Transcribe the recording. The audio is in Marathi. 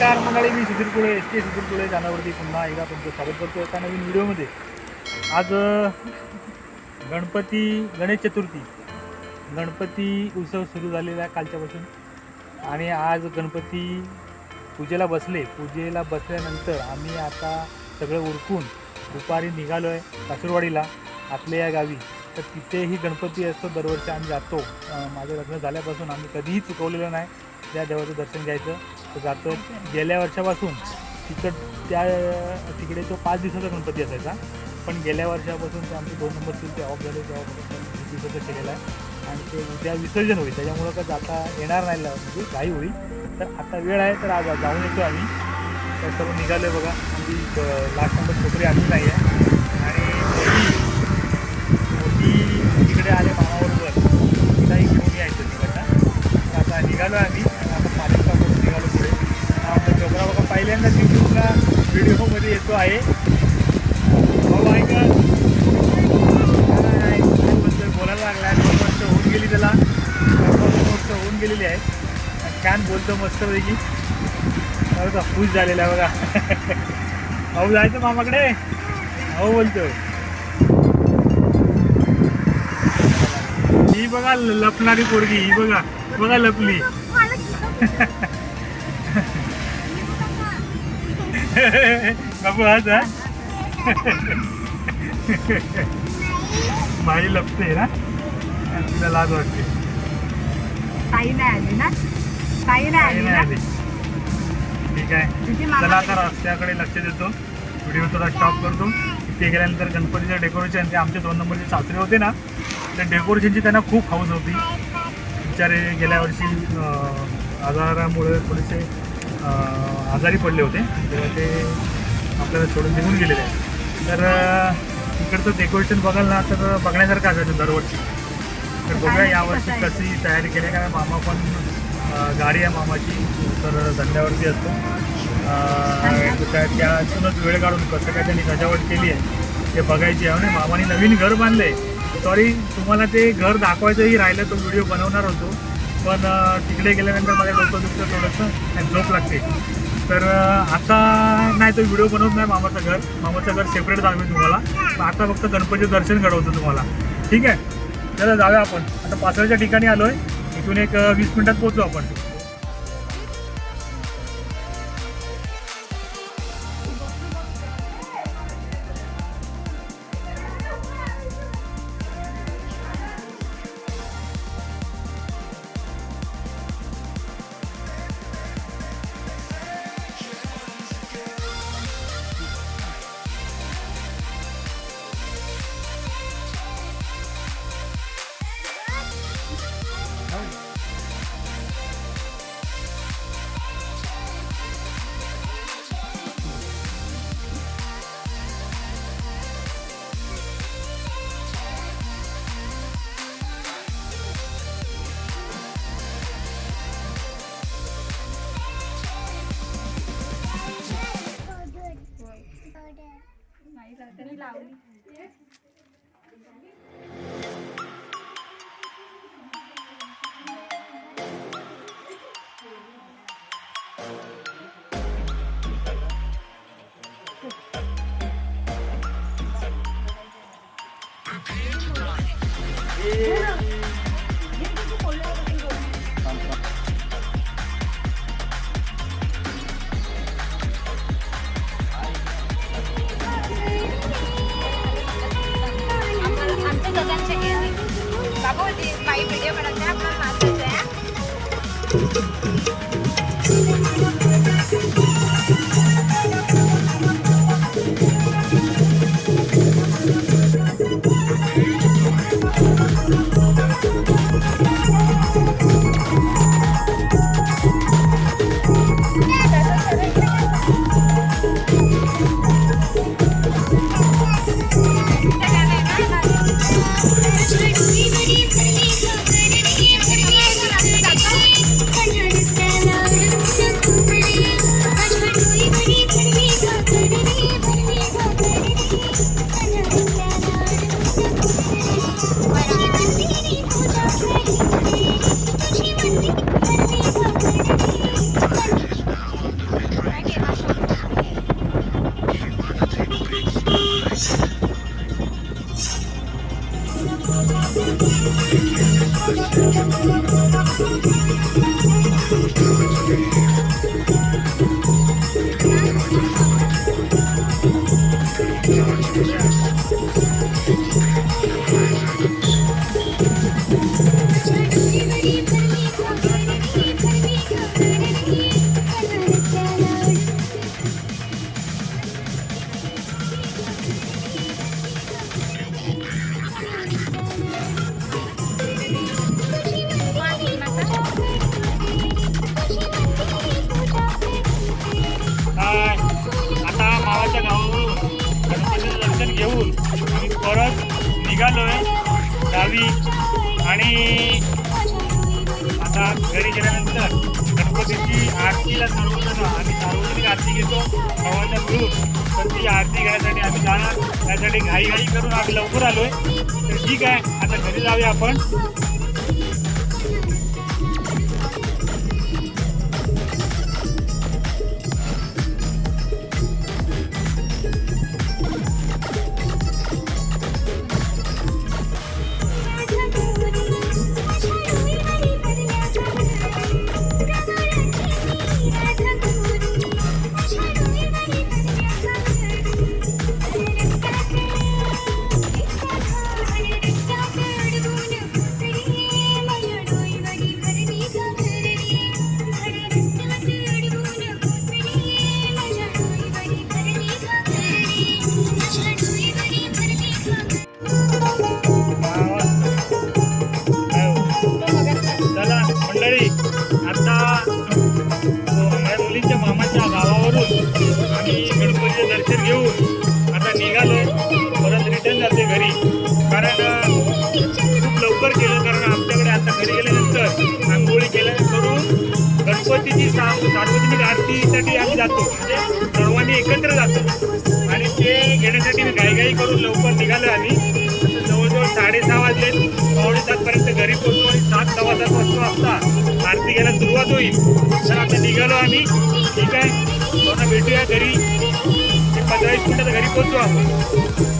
नमस्कार मंडळी. मी सुधीर कुळे एस टी सुधीर कुळे चॅनलवरती पुन्हा एकदा तुमचं स्वागत करतो एका नवीन व्हिडिओमध्ये. आज गणपती गणेश चतुर्थी. गणपती उत्सव सुरू झालेला आहे कालच्यापासून. आणि आज गणपती पूजेला बसले. पूजेला बसल्यानंतर आम्ही आता सगळं उरकून दुपारी निघालो आहे कासूरवाडीला आपल्या या गावी. तर तिथेही गणपती असतो. दरवर्षी आम्ही जातो. माझं लग्न झाल्यापासून आम्ही कधीही चुकवलेलं नाही. त्या देवाचं दर्शन घ्यायचं. तर जातो. गेल्या वर्षापासून तिथं त्या तिकडे तो पाच दिवसाचा गणपती असायचा. पण गेल्या वर्षापासून ते आमचे दोन नंबर ते ऑफ झाले तेव्हापासून वीस दिवसाचं केलेलं आहे. आणि ते उद्या विसर्जन होईल त्याच्यामुळं का जाता येणार नाही म्हणजे काही होईल. तर आता वेळ आहे तर आज जाऊन येतो आम्ही. तर सर्व निघालो आहे बघा. आमची लास्ट नंबर छोकरी आली नाही आहे. आणि मोठी तिकडे आले मामाबरोबर. तिलाही घेऊन यायचं तिकडनं. तर आता निघालो आम्ही. पहिल्यांदाच यूट्यूबला व्हिडिओमध्ये येतो आहे. भाऊ का? बोलायला लागला दोन वर्ष होऊन गेली त्याला. दोन वर्ष होऊन गेलेली आहे. छान बोलतो मस्तपैकी. बघा खुश झालेला आहे बघा. भाऊ जायचं मामाकडे? हो बोलतो ही बघा लपणारी पोरगी ही बघा बघा लपली. बाबू आज हा माई लपते ना. तिला लाज वाटते. ताई नाही आली ना? ताई नाही आली ठीक आहे. चला आता रस्त्याकडे लक्ष देतो. व्हिडिओ थोडा स्टॉप करतो. तिथे गेल्यानंतर गणपतीचं डेकोरेशन ते आमचे दोन नंबरचे सासरे होते ना त्या डेकोरेशनची त्यांना खूप हाऊस होती. बिचारे गेल्या वर्षी आजारामुळे थोडेसे आजारी पडले होते. तेव्हा ते आपल्याला सोडून निघून गेलेले आहे तर इकडचं डेकोरेशन बघाल ना तर बघण्यासारखं असायचं दरवर्षी. तर बघूया यावर्षी कशी तयारी केली आहे कारण मामा पण गाडी आहे मामाची तर धंद्यावरती असतो. त्या त्यातूनच वेळ काढून कसं काय त्यांनी सजावट केली आहे. ते बघायची आहे. आणि मामाने नवीन घर बांधलंय. सॉरी तुम्हाला ते घर दाखवायचंही राहिलं तो व्हिडिओ बनवणार होतो. पण तिकडे गेल्यानंतर माझ्या डोकं दुखतं थोडंसं आणि झोप लागते. तर आता नाही तो व्हिडिओ बनवत नाही मामाचं घर. मामाचं घर सेपरेट दाखवेल तुम्हाला. पण आता फक्त गणपतीचं दर्शन घडवतो तुम्हाला. ठीक आहे? चला जाऊया आपण. आता पाचव्याच्या ठिकाणी आलो आहे इथून एक वीस मिनटात पोहोचू आपण. 예. Thank you. निघालोय. गावी. आणि आता घरी गेल्यानंतर गणपतीची आरतीला सर्वजण आम्ही सार्वजनिक आरती घेतो. गावाच्या मिळून तर ती आरती घेण्यासाठी आम्ही जाणार. त्यासाठी घाई घाई करून आम्ही लवकर आलो आहे तर ठीक आहे. आता घरी जाऊया आपण. गणपतीची सार्वजनिक आरतीसाठी आम्ही जातो. म्हणजे सर्वांनी एकत्र जातो. आणि ते घेण्यासाठी मी घाईघाई करून लवकर निघालो आम्ही. जवळजवळ साडेसहा वाजले. पावणे सातपर्यंत घरी पोहोचतो आणि सात सव्वा सात वाजता असता आरती घ्यायला सुरुवात होईल. तर आता निघालो आम्ही. ठीक आहे. पुन्हा भेटूया घरी. पंधरा वीस मिनटात घरी पोहोचू आपण.